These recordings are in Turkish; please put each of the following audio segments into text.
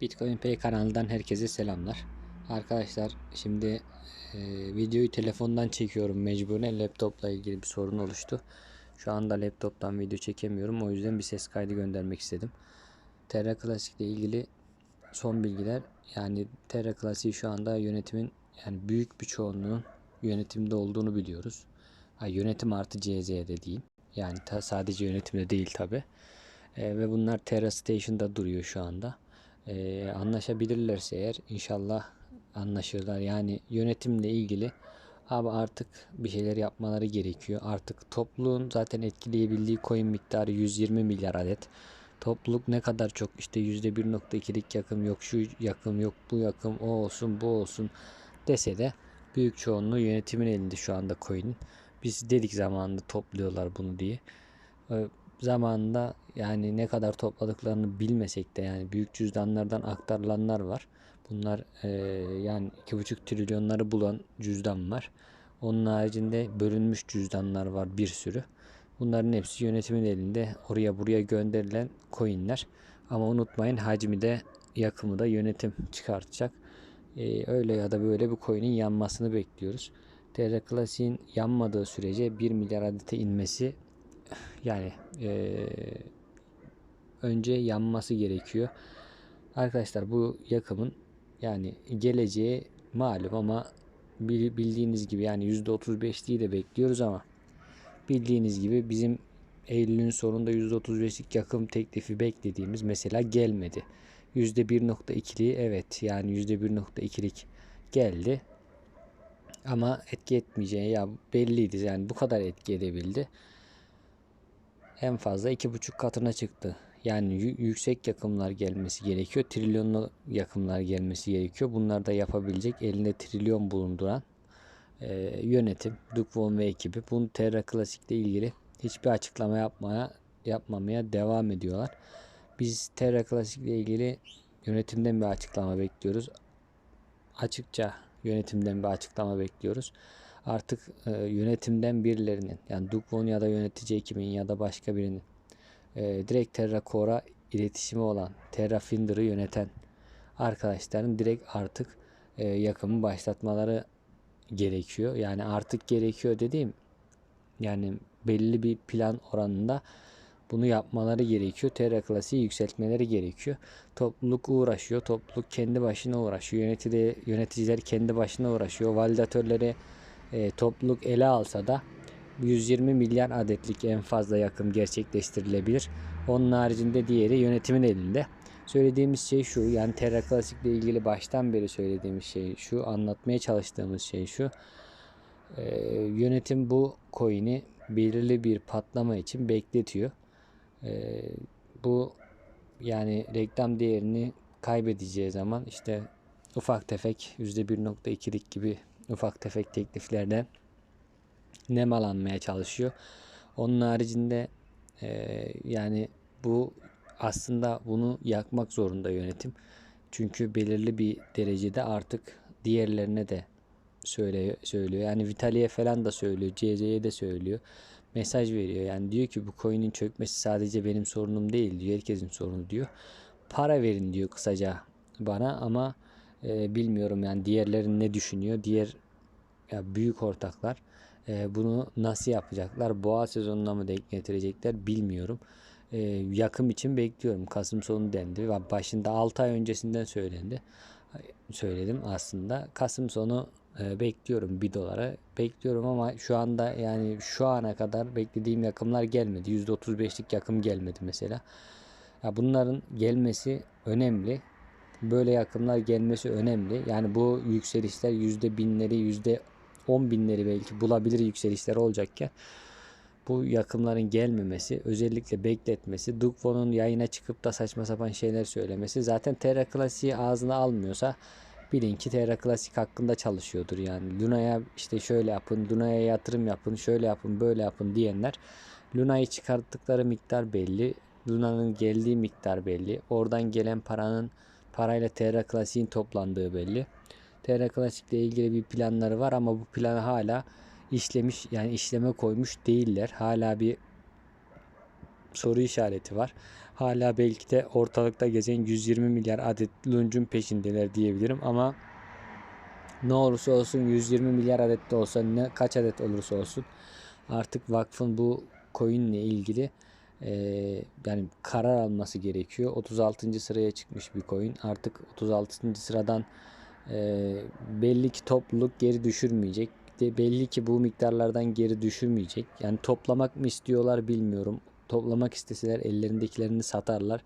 Bitcoin Pay kanalından herkese selamlar. Arkadaşlar şimdi e, videoyu telefondan çekiyorum mecburen laptopla ilgili bir sorun oluştu. Şu anda laptoptan video çekemiyorum o yüzden bir ses kaydı göndermek istedim. Terra Classic ile ilgili son bilgiler yani Terra Classic şu anda yönetimin yani büyük bir çoğunluğun yönetimde olduğunu biliyoruz. Ha, yönetim artı CZ'de diyeyim. Yani ta, sadece yönetimde değil tabi. E, ve bunlar Terra Station'da duruyor şu anda. E, anlaşabilirlerse eğer inşallah anlaşırlar. Yani yönetimle ilgili abi artık bir şeyler yapmaları gerekiyor. Artık topluluğun zaten etkileyebildiği coin miktarı 120 milyar adet. Topluluk ne kadar çok işte %1.2'lik yakım yok şu yakım yok bu yakım o olsun bu olsun dese de büyük çoğunluğu yönetimin elinde şu anda coin'in. Biz dedik zamanında topluyorlar bunu diye. Zamanında yani ne kadar topladıklarını bilmesek de yani büyük cüzdanlardan aktarılanlar var. Bunlar e, yani iki buçuk trilyonları bulan cüzdan var. Onun haricinde bölünmüş cüzdanlar var bir sürü. Bunların hepsi yönetimin elinde oraya buraya gönderilen coinler. Ama unutmayın hacmi de yakımı da yönetim çıkartacak. Ee, öyle ya da böyle bu coin'in yanmasını bekliyoruz. Terra Classic'in yanmadığı sürece 1 milyar adete inmesi yani e, önce yanması gerekiyor. Arkadaşlar bu yakımın yani geleceği malum ama bildiğiniz gibi yani %35'liği de bekliyoruz ama bildiğiniz gibi bizim Eylül'ün sonunda %35'lik yakım teklifi beklediğimiz mesela gelmedi. %1.2'liği evet yani %1.2'lik geldi. Ama etki etmeyeceği ya belliydi yani bu kadar etki edebildi. En fazla iki buçuk katına çıktı. Yani yüksek yakımlar gelmesi gerekiyor. Trilyonlu yakımlar gelmesi gerekiyor. Bunlar da yapabilecek elinde trilyon bulunduran e, yönetim, Dukvon ve ekibi. Bunu Terra Classic ile ilgili hiçbir açıklama yapmaya yapmamaya devam ediyorlar. Biz Terra Classic ile ilgili yönetimden bir açıklama bekliyoruz. Açıkça yönetimden bir açıklama bekliyoruz. Artık e, yönetimden birilerinin yani Dukvon ya da yönetici ekibin ya da başka birinin e, direkt Terra Core'a iletişimi olan Terra Finder'ı yöneten arkadaşların direkt artık e, yakımı başlatmaları gerekiyor. Yani artık gerekiyor dediğim yani belli bir plan oranında bunu yapmaları gerekiyor. Terra klasiği yükseltmeleri gerekiyor. Topluluk uğraşıyor. Topluluk kendi başına uğraşıyor. Yönetici, yöneticiler kendi başına uğraşıyor. Validatörleri e, topluluk ele alsa da 120 milyar adetlik en fazla yakım gerçekleştirilebilir. Onun haricinde diğeri yönetimin elinde. Söylediğimiz şey şu yani Terra Classic ile ilgili baştan beri söylediğimiz şey şu anlatmaya çalıştığımız şey şu ee, yönetim bu coin'i belirli bir patlama için bekletiyor. Ee, bu yani reklam değerini kaybedeceği zaman işte ufak tefek %1.2'lik gibi ufak tefek tekliflerden nemalanmaya çalışıyor. Onun haricinde e, yani bu aslında bunu yakmak zorunda yönetim. Çünkü belirli bir derecede artık diğerlerine de söylüyor. söylüyor. Yani Vitali'ye falan da söylüyor. CZ'ye de söylüyor. Mesaj veriyor. Yani diyor ki bu coin'in çökmesi sadece benim sorunum değil diyor. Herkesin sorunu diyor. Para verin diyor kısaca bana ama e, bilmiyorum yani diğerlerin ne düşünüyor. Diğer ya büyük ortaklar e, bunu nasıl yapacaklar? Boğa sezonuna mı denk getirecekler bilmiyorum. E, yakım için bekliyorum. Kasım sonu dendi. Başında 6 ay öncesinden söylendi. Söyledim aslında. Kasım sonu e, bekliyorum 1 dolara. Bekliyorum ama şu anda yani şu ana kadar beklediğim yakımlar gelmedi. %35'lik yakım gelmedi mesela. Ya bunların gelmesi önemli. Böyle yakımlar gelmesi önemli. Yani bu yükselişler yüzde binleri, yüzde 10 binleri belki bulabilir yükselişler olacakken bu yakımların gelmemesi, özellikle bekletmesi, Dukvo'nun yayına çıkıp da saçma sapan şeyler söylemesi zaten Terra Classic'i ağzına almıyorsa bilin ki Terra Classic hakkında çalışıyordur yani. Luna'ya işte şöyle yapın, Luna'ya yatırım yapın, şöyle yapın, böyle yapın diyenler Luna'yı çıkarttıkları miktar belli. Luna'nın geldiği miktar belli. Oradan gelen paranın parayla Terra Classic'in toplandığı belli. Terra Classic ile ilgili bir planları var ama bu planı hala işlemiş yani işleme koymuş değiller. Hala bir soru işareti var. Hala belki de ortalıkta gezen 120 milyar adet luncun peşindeler diyebilirim ama ne olursa olsun 120 milyar adet de olsa ne kaç adet olursa olsun artık vakfın bu coin ile ilgili e, yani karar alması gerekiyor. 36. sıraya çıkmış bir coin. Artık 36. sıradan e, belli ki topluluk geri düşürmeyecek. De belli ki bu miktarlardan geri düşürmeyecek. Yani toplamak mı istiyorlar bilmiyorum. Toplamak isteseler ellerindekilerini satarlar.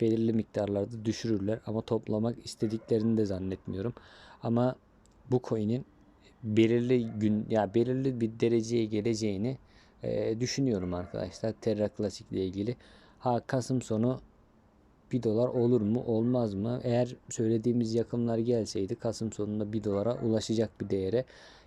Belirli miktarlarda düşürürler ama toplamak istediklerini de zannetmiyorum. Ama bu coin'in belirli gün ya belirli bir dereceye geleceğini e, düşünüyorum arkadaşlar. Terra Classic ile ilgili. Ha Kasım sonu 1 dolar olur mu olmaz mı? Eğer söylediğimiz yakımlar gelseydi Kasım sonunda 1 dolara ulaşacak bir değere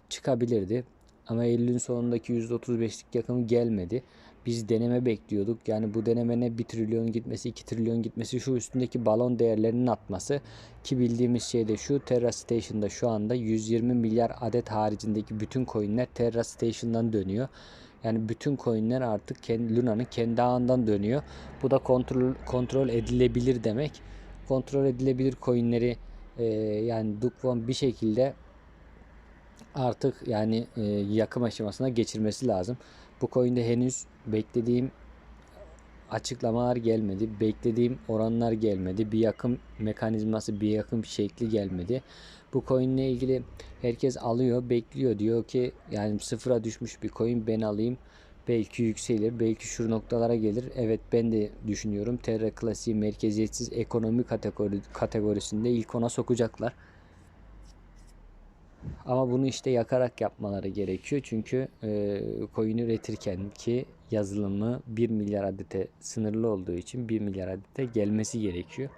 çıkabilirdi. Ama Eylül'ün sonundaki %35'lik yakımı gelmedi. Biz deneme bekliyorduk. Yani bu deneme ne 1 trilyon gitmesi 2 trilyon gitmesi şu üstündeki balon değerlerinin atması ki bildiğimiz şey de şu Terra Station'da şu anda 120 milyar adet haricindeki bütün coinler Terra Station'dan dönüyor. Yani bütün coinler artık kendi, Luna'nın kendi ağından dönüyor. Bu da kontrol kontrol edilebilir demek. Kontrol edilebilir coinleri e, yani Dukvon bir şekilde artık yani e, yakım aşamasına geçirmesi lazım. Bu coin'de henüz beklediğim açıklamalar gelmedi. Beklediğim oranlar gelmedi. Bir yakım mekanizması, bir yakım şekli gelmedi. Bu coin ile ilgili herkes alıyor, bekliyor. Diyor ki yani sıfıra düşmüş bir coin ben alayım. Belki yükselir, belki şu noktalara gelir. Evet ben de düşünüyorum. Terra Classic merkeziyetsiz ekonomi kategori, kategorisinde ilk ona sokacaklar. Ama bunu işte yakarak yapmaları gerekiyor. Çünkü e, coin üretirken ki yazılımı 1 milyar adete sınırlı olduğu için 1 milyar adete gelmesi gerekiyor.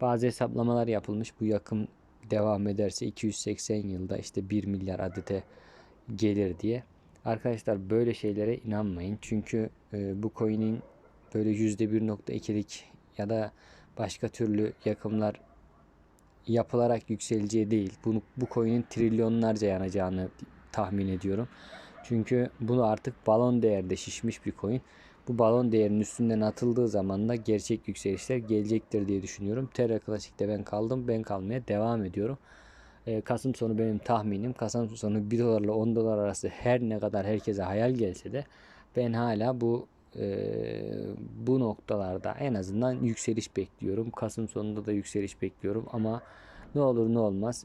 Bazı hesaplamalar yapılmış. Bu yakın devam ederse 280 yılda işte 1 milyar adete gelir diye. Arkadaşlar böyle şeylere inanmayın. Çünkü e, bu coin'in böyle %1.2'lik ya da başka türlü yakımlar yapılarak yükseleceği değil. Bunu, bu coin'in trilyonlarca yanacağını tahmin ediyorum. Çünkü bunu artık balon değerde şişmiş bir coin. Bu balon değerinin üstünden atıldığı zaman da gerçek yükselişler gelecektir diye düşünüyorum. Terra Classic'te ben kaldım. Ben kalmaya devam ediyorum. Ee, Kasım sonu benim tahminim. Kasım sonu 1 dolarla 10 dolar arası her ne kadar herkese hayal gelse de ben hala bu e, bu noktalarda en azından yükseliş bekliyorum. Kasım sonunda da yükseliş bekliyorum ama ne olur ne olmaz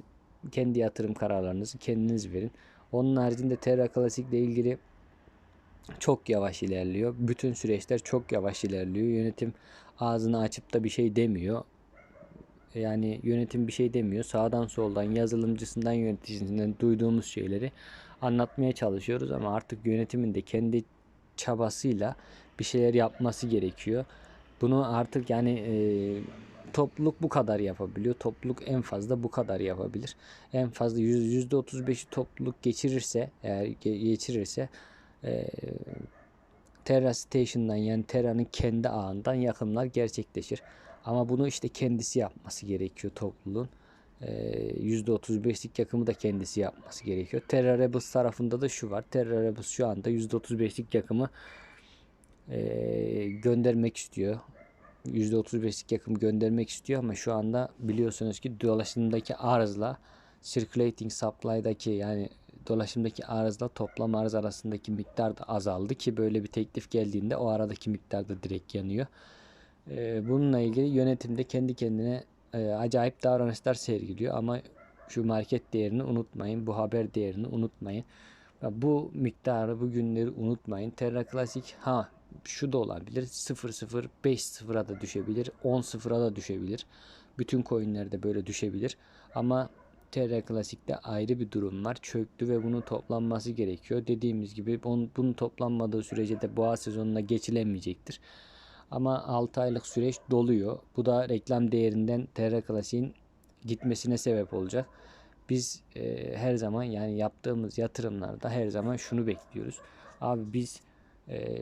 kendi yatırım kararlarınızı kendiniz verin. Onun haricinde Terra Classic ile ilgili çok yavaş ilerliyor. Bütün süreçler çok yavaş ilerliyor. Yönetim ağzını açıp da bir şey demiyor. Yani yönetim bir şey demiyor. Sağdan soldan yazılımcısından yöneticisinden duyduğumuz şeyleri anlatmaya çalışıyoruz ama artık yönetimin de kendi çabasıyla bir şeyler yapması gerekiyor. Bunu artık yani e, topluluk bu kadar yapabiliyor. Topluluk en fazla bu kadar yapabilir. En fazla %35'i topluluk geçirirse eğer geçirirse e, Terra Station'dan yani Terra'nın kendi ağından yakımlar gerçekleşir. Ama bunu işte kendisi yapması gerekiyor topluluğun. %35'lik yakımı da kendisi yapması gerekiyor. Terra tarafında da şu var. Terra şu anda %35'lik yakımı e, göndermek istiyor. %35'lik yakım göndermek istiyor ama şu anda biliyorsunuz ki dolaşımdaki arzla circulating supply'daki yani dolaşımdaki arzla toplam arz arasındaki miktar da azaldı ki böyle bir teklif geldiğinde o aradaki miktar da direkt yanıyor. Ee, bununla ilgili yönetimde kendi kendine e, acayip davranışlar sergiliyor ama şu market değerini unutmayın, bu haber değerini unutmayın. Bu miktarı, bu günleri unutmayın. Terra Classic ha şu da olabilir. 0-0, 5-0'a da düşebilir. 10-0'a da düşebilir. Bütün coinlerde böyle düşebilir. Ama Terra Classic'te ayrı bir durum var. Çöktü ve bunun toplanması gerekiyor. Dediğimiz gibi bunun toplanmadığı sürece de boğa sezonuna geçilemeyecektir. Ama 6 aylık süreç doluyor. Bu da reklam değerinden Terra Classic'in gitmesine sebep olacak. Biz e, her zaman yani yaptığımız yatırımlarda her zaman şunu bekliyoruz. Abi biz e,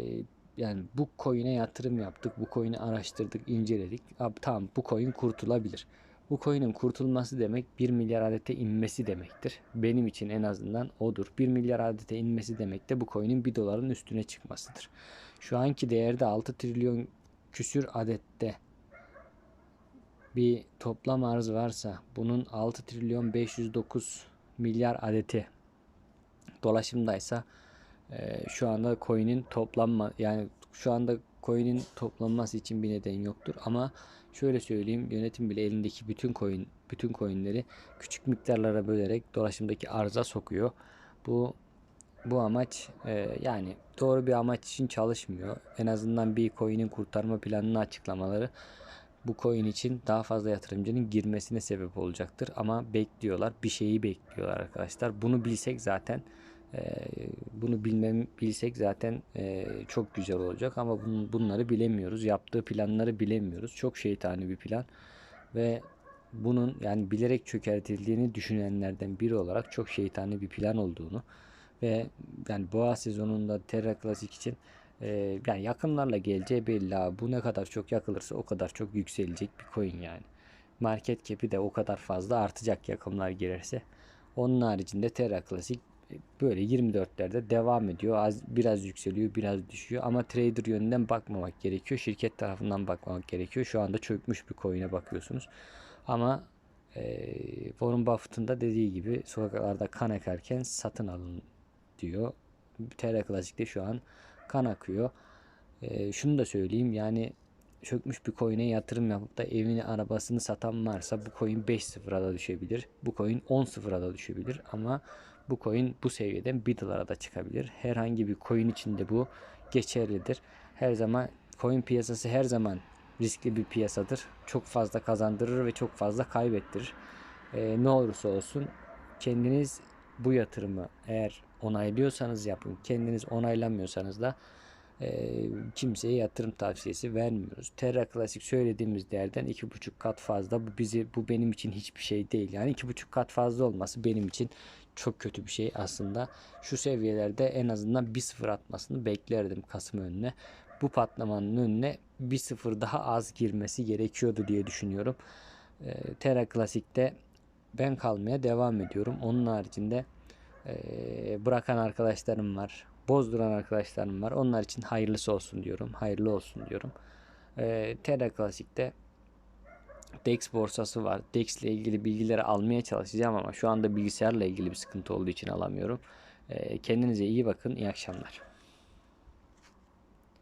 yani bu coin'e yatırım yaptık. Bu coin'i araştırdık, inceledik. Abi tamam bu coin kurtulabilir. Bu coin'in kurtulması demek 1 milyar adete inmesi demektir. Benim için en azından odur. 1 milyar adete inmesi demek de bu coin'in 1 doların üstüne çıkmasıdır. şu anki değerde 6 trilyon küsür adette bir toplam arz varsa bunun 6 trilyon 509 milyar adeti dolaşımdaysa e, şu anda coin'in toplanma yani şu anda coin'in toplanması için bir neden yoktur ama şöyle söyleyeyim yönetim bile elindeki bütün coin bütün coin'leri küçük miktarlara bölerek dolaşımdaki arıza sokuyor. Bu bu amaç e, yani doğru bir amaç için çalışmıyor. En azından bir coin'in kurtarma planını açıklamaları bu coin için daha fazla yatırımcının girmesine sebep olacaktır. Ama bekliyorlar. Bir şeyi bekliyorlar arkadaşlar. Bunu bilsek zaten bunu bilmem bilsek zaten e, çok güzel olacak ama bun, bunları bilemiyoruz. Yaptığı planları bilemiyoruz. Çok şeytani bir plan ve bunun yani bilerek çökertildiğini düşünenlerden biri olarak çok şeytani bir plan olduğunu ve yani boğa sezonunda Terra Classic için e, yani yakınlarla geleceği belli abi. Bu ne kadar çok yakılırsa o kadar çok yükselecek bir coin yani. Market cap'i de o kadar fazla artacak yakınlar girerse. Onun haricinde Terra Classic böyle 24'lerde devam ediyor. Az biraz yükseliyor, biraz düşüyor ama trader yönünden bakmamak gerekiyor. Şirket tarafından bakmamak gerekiyor. Şu anda çökmüş bir coin'e bakıyorsunuz. Ama e, Warren Buffett'ın da dediği gibi sokaklarda kan ekerken satın alın diyor. Terra Classic'te şu an kan akıyor. E, şunu da söyleyeyim yani çökmüş bir coin'e yatırım yapıp da evini arabasını satan varsa bu coin 5-0'a da düşebilir. Bu coin 10-0'a da düşebilir ama bu coin bu seviyeden 1 dolara da çıkabilir. Herhangi bir coin içinde bu geçerlidir. Her zaman coin piyasası her zaman riskli bir piyasadır. Çok fazla kazandırır ve çok fazla kaybettirir. Ee, ne olursa olsun kendiniz bu yatırımı eğer onaylıyorsanız yapın. Kendiniz onaylamıyorsanız da e, kimseye yatırım tavsiyesi vermiyoruz. Terra Classic söylediğimiz değerden iki buçuk kat fazla. Bu bizi bu benim için hiçbir şey değil. Yani iki buçuk kat fazla olması benim için çok kötü bir şey aslında. Şu seviyelerde en azından bir sıfır atmasını beklerdim Kasım önüne. Bu patlamanın önüne bir sıfır daha az girmesi gerekiyordu diye düşünüyorum. E, Terra Classic'te ben kalmaya devam ediyorum. Onun haricinde e, bırakan arkadaşlarım var. Bozduran arkadaşlarım var. Onlar için hayırlısı olsun diyorum. Hayırlı olsun diyorum. E, Terra Classic'te DEX borsası var. DEX ile ilgili bilgileri almaya çalışacağım ama şu anda bilgisayarla ilgili bir sıkıntı olduğu için alamıyorum. E, kendinize iyi bakın. İyi akşamlar.